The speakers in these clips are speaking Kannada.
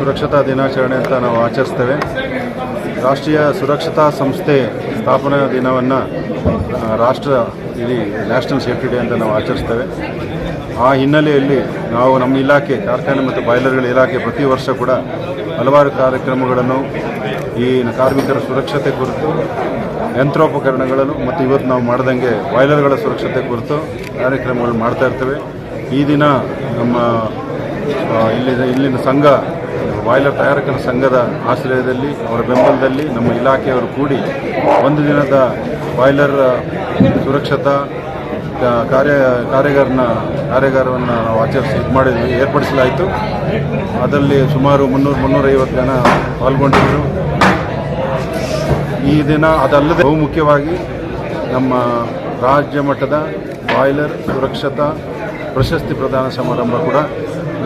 ಸುರಕ್ಷತಾ ದಿನಾಚರಣೆ ಅಂತ ನಾವು ಆಚರಿಸ್ತೇವೆ. ರಾಷ್ಟ್ರೀಯ ಸುರಕ್ಷತಾ ಸಂಸ್ಥೆ ಸ್ಥಾಪನಾ ದಿನವನ್ನು ರಾಷ್ಟ್ರ ಇಡೀ ನ್ಯಾಷನಲ್ ಸೇಫ್ಟಿ ಡೇ ಅಂತ ನಾವು ಆಚರಿಸ್ತೇವೆ. ಆ ಹಿನ್ನೆಲೆಯಲ್ಲಿ ನಾವು ನಮ್ಮ ಇಲಾಖೆ, ಕಾರ್ಖಾನೆ ಮತ್ತು ಬಾಯ್ಲರ್ಗಳ ಇಲಾಖೆ ಪ್ರತಿ ವರ್ಷ ಕೂಡ ಹಲವಾರು ಕಾರ್ಯಕ್ರಮಗಳನ್ನು ಈ ಕಾರ್ಮಿಕರ ಸುರಕ್ಷತೆ ಕುರಿತು, ಯಂತ್ರೋಪಕರಣಗಳನ್ನು ಮತ್ತು ಇವತ್ತು ನಾವು ಮಾಡ್ದಂಗೆ ಬಾಯ್ಲರ್ಗಳ ಸುರಕ್ಷತೆ ಕುರಿತು ಕಾರ್ಯಕ್ರಮಗಳು ಮಾಡ್ತಾ ಇರ್ತೇವೆ. ಈ ದಿನ ನಮ್ಮ ಇಲ್ಲಿ ಇಲ್ಲಿನ ಸಂಘ ಬಾಯ್ಲರ್ ತಯಾರಕರ ಸಂಘದ ಆಶ್ರಯದಲ್ಲಿ, ಅವರ ಬೆಂಬಲದಲ್ಲಿ ನಮ್ಮ ಇಲಾಖೆಯವರು ಕೂಡಿ ಒಂದು ದಿನದ ಬಾಯ್ಲರ್ ಸುರಕ್ಷತಾ ಕಾರ್ಯ ಕಾರ್ಯಾಗಾರನ ಕಾರ್ಯಾಗಾರವನ್ನು ನಾವು ಆಚರಿಸಿ ಮಾಡಿದ್ವಿ, ಏರ್ಪಡಿಸಲಾಯಿತು. ಅದರಲ್ಲಿ ಸುಮಾರು ಮುನ್ನೂರು, ಮುನ್ನೂರೈವತ್ತು ಜನ ಪಾಲ್ಗೊಂಡಿದ್ದರು. ಈ ದಿನ ಅದಲ್ಲದೆ ಬಹು ಮುಖ್ಯವಾಗಿ ನಮ್ಮ ರಾಜ್ಯ ಮಟ್ಟದ ಬಾಯ್ಲರ್ ಸುರಕ್ಷತಾ ಪ್ರಶಸ್ತಿ ಪ್ರದಾನ ಸಮಾರಂಭ ಕೂಡ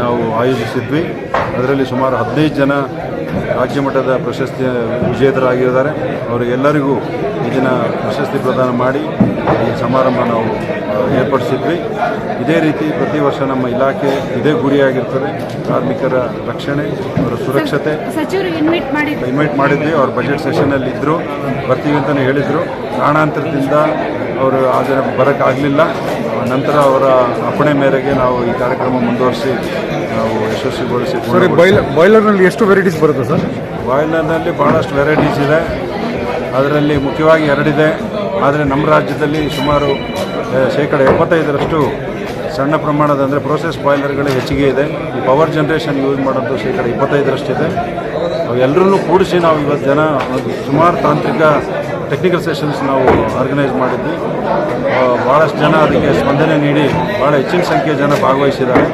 ನಾವು ಆಯೋಜಿಸಿದ್ವಿ. ಅದರಲ್ಲಿ ಸುಮಾರು ಹದಿನೈದು ಜನ ರಾಜ್ಯ ಮಟ್ಟದ ಪ್ರಶಸ್ತಿ ವಿಜೇತರಾಗಿದ್ದಾರೆ. ಅವರಿಗೆಲ್ಲರಿಗೂ ಈ ದಿನ ಪ್ರಶಸ್ತಿ ಪ್ರದಾನ ಮಾಡಿ ಈ ಸಮಾರಂಭ ನಾವು ಏರ್ಪಡಿಸಿದ್ವಿ. ಇದೇ ರೀತಿ ಪ್ರತಿ ವರ್ಷ ನಮ್ಮ ಇಲಾಖೆ ಇದೇ ಗುರಿಯಾಗಿರ್ತದೆ. ಕಾರ್ಮಿಕರ ರಕ್ಷಣೆ ಅವರ ಸುರಕ್ಷತೆ. ಇನ್ವೈಟ್ ಮಾಡಿದ್ವಿ. ಅವ್ರ ಬಜೆಟ್ ಸೆಷನಲ್ಲಿ ಇದ್ದರು ಬರ್ತೀವಿ ಅಂತಲೇ ಹೇಳಿದರು. ಕಾರಣಾಂತರದಿಂದ ಅವರು ಆ ಜನ ಬರೋಕ್ಕಾಗಲಿಲ್ಲ. ನಂತರ ಅವರ ಅಪ್ಪಣೆ ಮೇರೆಗೆ ನಾವು ಈ ಕಾರ್ಯಕ್ರಮ ಮುಂದುವರಿಸಿ ನಾವು ಯಶಸ್ವಿಗೊಳಿಸಿ ಸರಿ ಬಾಯ್ಲರ್ ಬಾಯ್ಲರ್ನಲ್ಲಿ ಎಷ್ಟು ವೆರೈಟೀಸ್ ಬರುತ್ತೆ ಸರ್? ಬಾಯ್ಲರ್ನಲ್ಲಿ ಭಾಳಷ್ಟು ವೆರೈಟೀಸ್ ಇದೆ. ಅದರಲ್ಲಿ ಮುಖ್ಯವಾಗಿ ಎರಡಿದೆ. ಆದರೆ ನಮ್ಮ ರಾಜ್ಯದಲ್ಲಿ ಸುಮಾರು ಶೇಕಡ ಎಪ್ಪತ್ತೈದರಷ್ಟು ಸಣ್ಣ ಪ್ರಮಾಣದ ಅಂದರೆ ಪ್ರೋಸೆಸ್ ಬಾಯ್ಲರ್ಗಳೇ ಹೆಚ್ಚಿಗೆ ಇದೆ. ಈ ಪವರ್ ಜನ್ರೇಷನ್ ಯೂಸ್ ಮಾಡೋದು ಶೇಕಡ ಇಪ್ಪತ್ತೈದರಷ್ಟಿದೆ. ಅವೆಲ್ಲರೂ ಕೂಡಿಸಿ ನಾವು ಇವತ್ತು ಜನ ಸುಮಾರು ತಾಂತ್ರಿಕ ಟೆಕ್ನಿಕಲ್ ಸೆಷನ್ಸ್ ನಾವು ಆರ್ಗನೈಸ್ ಮಾಡಿದ್ವಿ. ಭಾಳಷ್ಟು ಜನ ಅದಕ್ಕೆ ಸ್ಪಂದನೆ ನೀಡಿ ಭಾಳ ಹೆಚ್ಚಿನ ಸಂಖ್ಯೆಯ ಜನ ಭಾಗವಹಿಸಿದ್ದಾರೆ.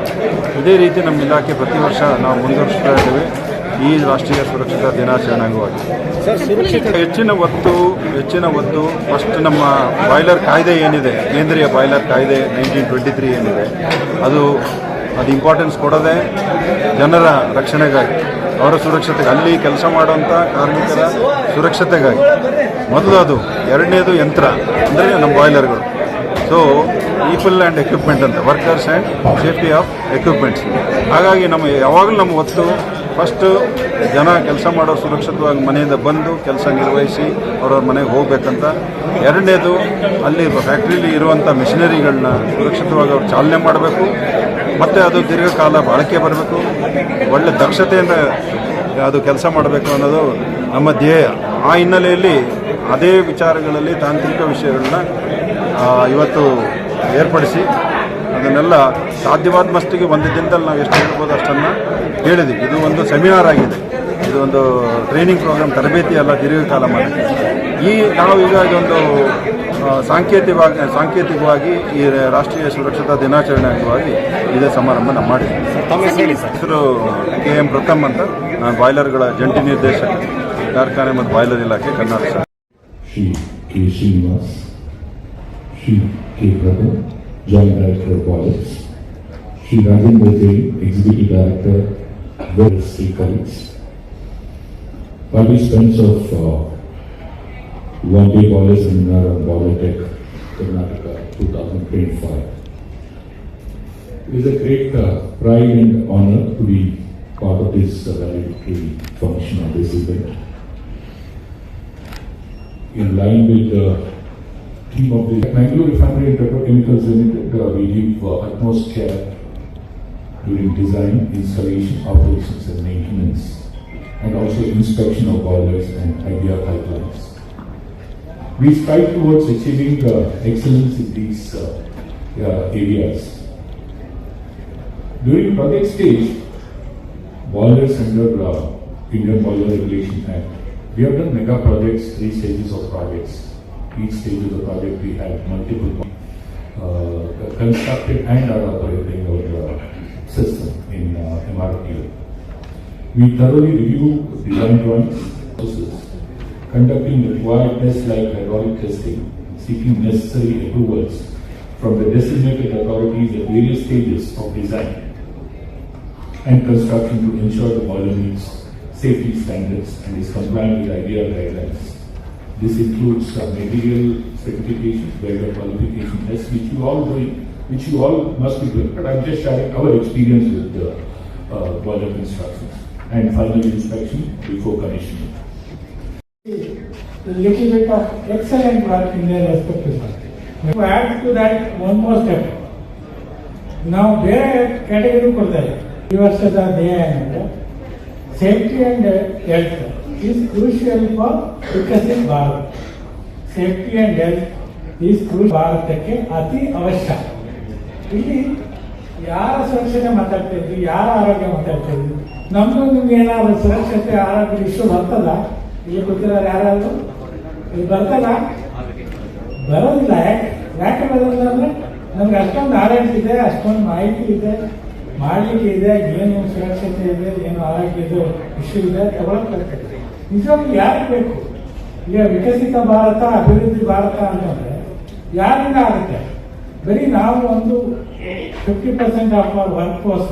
ಇದೇ ರೀತಿ ನಮ್ಮ ಇಲಾಖೆ ಪ್ರತಿ ವರ್ಷ ನಾವು ಮುಂದುವರಿಸ್ತಾ ಇದ್ದೇವೆ. ಈ ರಾಷ್ಟ್ರೀಯ ಸುರಕ್ಷತಾ ದಿನಾಚರಣೆ ಅಂಗವಾಗಿ. ಹೆಚ್ಚಿನ ಒತ್ತು ಹೆಚ್ಚಿನ ಒತ್ತು ಫಸ್ಟ್ ನಮ್ಮ ಬಾಯ್ಲರ್ ಕಾಯ್ದೆ ಏನಿದೆ, ಕೇಂದ್ರೀಯ ಬಾಯ್ಲರ್ ಕಾಯ್ದೆ ನೈನ್ಟೀನ್ ಟ್ವೆಂಟಿ ತ್ರೀ ಏನಿದೆ, ಅದು ಅದು ಇಂಪಾರ್ಟೆನ್ಸ್ ಕೊಡೋದೇ ಜನರ ರಕ್ಷಣೆಗಾಗಿ, ಅವರ ಸುರಕ್ಷತೆಗೆ, ಅಲ್ಲಿ ಕೆಲಸ ಮಾಡುವಂಥ ಕಾರ್ಮಿಕರ ಸುರಕ್ಷತೆಗಾಗಿ ಮೊದಲು ಅದು ಎರಡನೇದು ಯಂತ್ರ, ಅಂದರೆ ನಮ್ಮ ಬಾಯ್ಲರ್ಗಳು ಸೊ ಪೀಪಲ್ ಆ್ಯಂಡ್ ಎಕ್ವಿಪ್ಮೆಂಟ್ ಅಂತ workers and safety of equipments ಹಾಗಾಗಿ ನಮ್ಮ, ಯಾವಾಗಲೂ ನಮ್ಮ ಒತ್ತು ಫಸ್ಟು ಜನ ಕೆಲಸ ಮಾಡೋ ಸುರಕ್ಷಿತವಾಗಿ ಮನೆಯಿಂದ ಬಂದು ಕೆಲಸ ನಿರ್ವಹಿಸಿ ಅವ್ರವ್ರ ಮನೆಗೆ ಹೋಗಬೇಕಂತ. ಎರಡನೇದು, ಅಲ್ಲಿ ಫ್ಯಾಕ್ಟ್ರಿಲಿ ಇರುವಂಥ ಮೆಷಿನರಿಗಳನ್ನ ಸುರಕ್ಷಿತವಾಗಿ ಅವ್ರು ಚಾಲನೆ ಮಾಡಬೇಕು. ಮತ್ತು ಅದು ದೀರ್ಘಕಾಲ ಬಾಳಿಕೆ ಬರಬೇಕು. ಒಳ್ಳೆ ದಕ್ಷತೆಯಿಂದ ಅದು ಕೆಲಸ ಮಾಡಬೇಕು ಅನ್ನೋದು ನಮ್ಮ ಧ್ಯೇಯ. ಆ ಹಿನ್ನೆಲೆಯಲ್ಲಿ ಅದೇ ವಿಚಾರಗಳಲ್ಲಿ ತಾಂತ್ರಿಕ ವಿಷಯಗಳನ್ನ ಇವತ್ತು ಏರ್ಪಡಿಸಿ ಅದನ್ನೆಲ್ಲ ಸಾಧ್ಯವಾದ ಮಸ್ತಿಗೆ ಒಂದು ದಿನದಲ್ಲಿ ನಾವು ಎಷ್ಟು ಹೇಳ್ಬೋದು ಅಷ್ಟನ್ನು ಹೇಳಿದ್ವಿ. ಇದು ಒಂದು ಸೆಮಿನಾರ್ ಆಗಿದೆ. ಇದು ಒಂದು ಟ್ರೈನಿಂಗ್ ಪ್ರೋಗ್ರಾಮ್ ತರಬೇತಿ ಎಲ್ಲ ದೀರ್ಘಕಾಲ ಮಾಡಿ ಈ ನಾವು ಈಗ ಇದೊಂದು ಸಾಂಕೇತಿಕವಾಗಿ ಸಾಂಕೇತಿಕವಾಗಿ ಈ ರಾಷ್ಟ್ರೀಯ ಸುರಕ್ಷತಾ ದಿನಾಚರಣೆ ಅಂಗವಾಗಿ ಇದೇ ಸಮಾರಂಭ ನಾವು ಮಾಡಿದ್ವಿ ಹೆಸರು ಕೆ ಎಂ ಪ್ರಥಮ್ ಅಂತ. ನಾನು ಬಾಯ್ಲರ್ಗಳ ಜಂಟಿ ನಿರ್ದೇಶಕ ಕಾರ್ಖಾನೆ ಮತ್ತು ಬಾಯ್ಲರ್ ಇಲಾಖೆ Karnataka She K. Srinivas, She K. Prabhu, Joint Director of Wallets, She Rajendra Jain, Executive Director, various three colleagues. Participants of uh, one day Wallets seminar on Walletech, Karnataka 2025. It is a great uh, pride and honor to be part of this uh, valedictory function of this event in line with the theme of the Mangalore Refinery and Petrochemicals Limited, uh, we give uh, utmost care during design, installation, operations and maintenance, and also inspection of boilers and IBR pipelines. We strive towards achieving uh, excellence in these uh, uh, areas. During project stage, boilers under uh, Indian Boiler Regulation Act, we have done mega projects, three stages of projects. Each stage of the project we have multiple uh, constructed and are operating our uh, system in uh, MRPL. We thoroughly review design drawings, processes, conducting required tests like hydraulic testing, seeking necessary approvals from the designated authorities at various stages of design and construction to ensure the boiler meets safety standards and is compliant with IDR guidelines. This includes uh, material certifications, regular qualification tests, which you all doing, which you all must be doing. But I'm just sharing our experience with uh, uh, boiler constructions. and final inspection before commissioning. a little bit of excellent work in their respective work. To add to that, one more step. ನಾವು ಬೇರೆ ಕ್ಯಾಟಗರಿ ಕೊಡ್ತಾರೆ ಈ ವರ್ಷದ ಧ್ಯೇಯ ಏನಂದ್ರೆ Safety and health. Is crucial for Viksit Bharat safety and health is ಕ್ರೂ ಭಾರತಕ್ಕೆ ಅತಿ ಅವಶ್ಯ. ಇಲ್ಲಿ ಯಾರ ಸುರಕ್ಷತೆ ಮಾತಾಡ್ತಾ ಯಾರ ಆರೋಗ್ಯ ಮಾತಾಡ್ತಾ ಇದ್ವಿ ನಮ್ದು ನಿಮ್ಗೆ ಏನಾದ್ರು ಸುರಕ್ಷತೆ, ಆರೋಗ್ಯ ಇಶ್ಯೂ ಬರ್ತದ? ಇಲ್ಲಿ ಗೊತ್ತಿರೋರು ಯಾರಾದ್ರು? ಇಲ್ಲಿ ಬರ್ತದ? ಬರೋದಿಲ್ಲ. ಯಾಕೆ ಯಾಕೆ ಬರೋದಿಲ್ಲ ಅಂದ್ರೆ ನಮ್ಗೆ ಅಷ್ಟೊಂದು ಆಡಳಿತ ಇದೆ, ಅಷ್ಟೊಂದು ಮಾಹಿತಿ ಇದೆ. ಮಾಡಲಿಕ್ಕೆ ಇದೆ, ಏನು ಸುರಕ್ಷತೆ ಇದೆ, ಏನು ಆರೋಗ್ಯದ ಇಶ್ಯೂ ಇದೆ ತಗೊಳಕ್ಕೆ ನಿಜವಾಗಿ ಯಾರಿಗೆ ಬೇಕು? ಈಗ ವಿಕಸಿತ ಭಾರತ, ಅಭಿವೃದ್ಧಿ ಭಾರತ ಅಂತಂದರೆ ಯಾರಿಂದ ಆಗುತ್ತೆ? ಬರೀ ನಾವು ಒಂದು fifty percent of our workforce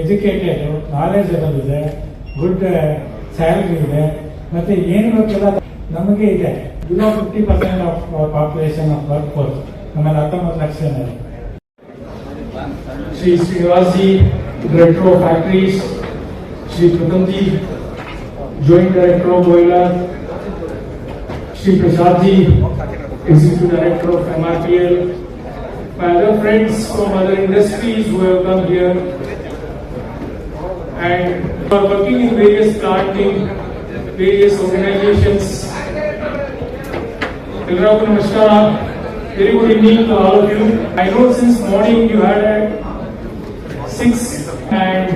educated knowledgeable ಇದೆ ಗುಡ್ ಸ್ಯಾಲ್ರಿ ಇದೆ, ಮತ್ತೆ ಏನು ಬೇಕೆಲ್ಲ ನಮಗೆ ಇದೆ. Below fifty percent of population of workforce ಆಮೇಲೆ ಹತ್ತೊಂಬತ್ತು ಲಕ್ಷ ಜನ Sri Srinivasi, Director of Factories, Sri Pratamji, Joint Director of Boiler, Sri Prasadji, Executive Director of MRPL, my other friends from other industries who have come here and are working in various plant in various organizations. Very good evening to all of you. I know since morning you had a six and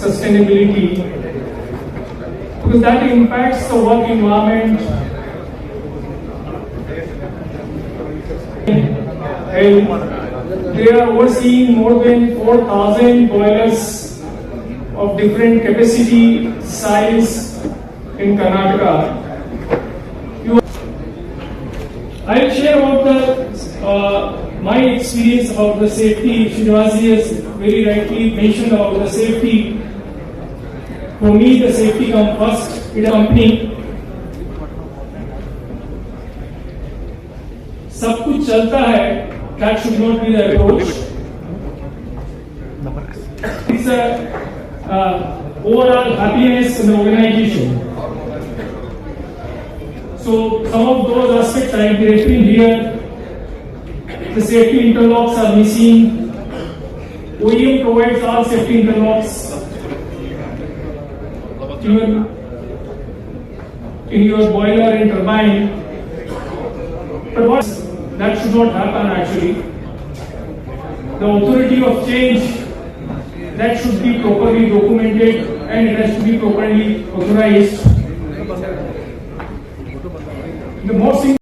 sustainability because that impacts the work environment and they are overseeing more than 4,000 boilers of different capacity, size in Karnataka. I'll share about the, uh, my experience about the safety. Srinivasi has very rightly mentioned about the safety. For me, the safety comes first in a company. सब कुछ चलता है should not be the approach. It's a uh, overall happiness in the organization. So some of those aspects I am directing here. The safety interlocks are missing. OEM provides all safety interlocks. Even in your boiler and turbine. But what that should not happen actually. The authority of change that should be properly documented and it has to be properly authorized. The most